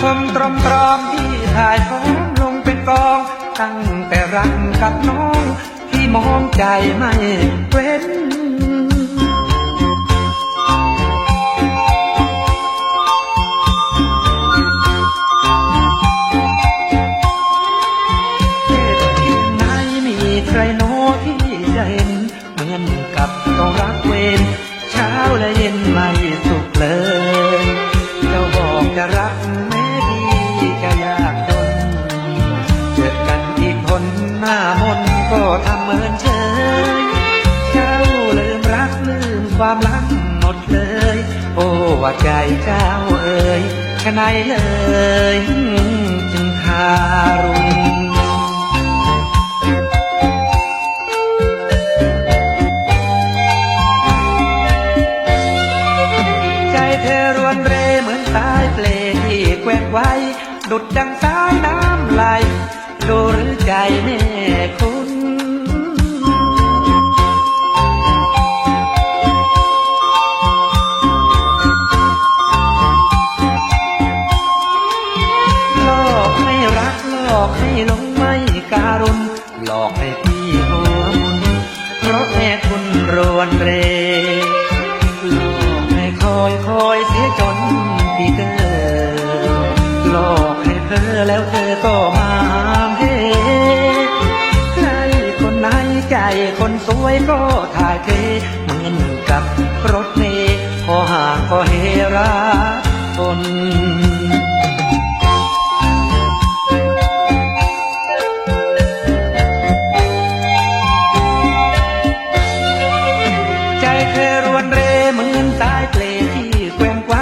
ชมตรมตรอมที่ถ่ายท้องลงเป็นกอง ตั้งแต่รักกับน้อง ที่มองใจไม่เว้นที่ไหนมีใครโน้ที่จะเห็นเหมือนกับต้องรักเวรเช้าและเย็นไม่สุขเลย เจ้าบอกจะรัก หน้ามนก็ทำเหมือนเฉยเจ้าลืมรักลืมความรักหมดเลย โอ้ว่าใจเจ้าเอ่ยแค่ไหนเลยจึงทารุณใจเธอรวนเรเหมือนสายเปลแกว่งไว้ดุดดังสายน้ำไหล ดูหรือใจแม่คุณหลอกให้รักหลอกให้หลงไม่การุณหลอกให้พี่หัวมุนเพราะแม่คุณรวนเรหลอกให้คอยคอยเสียจนพี่เกิดหลอกให้เธอแล้วเธอก็มา คนสวยก็ถ่ายเทเหมือนกับรถเมล์พอห่างก็เฮรักคนใจเธอรวนเรเหมือนสายเปลที่แกว่งไกว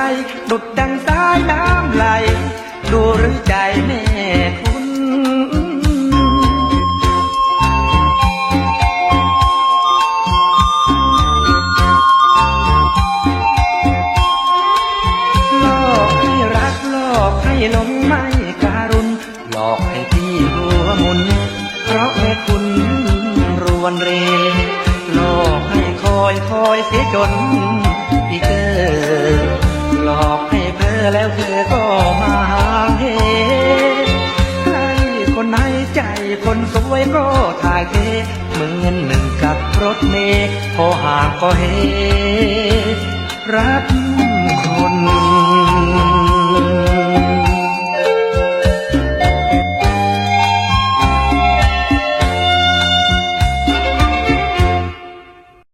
ดุดดังสายน้ำไหล ดูหรือใจแม่ หลงไม่การุณหลอกให้พี่หัวมุน เพราะแม่คุณรวนเรหลอกให้คอยคอยเสียจนพี่เกิดหลอกให้เพ้อแล้วเธอก็มาหาเหใครคนไหนใจคนสวยก็ถ่ายเทเหมือนหนึ่งกับรถเมล์พอห่างก็เฮ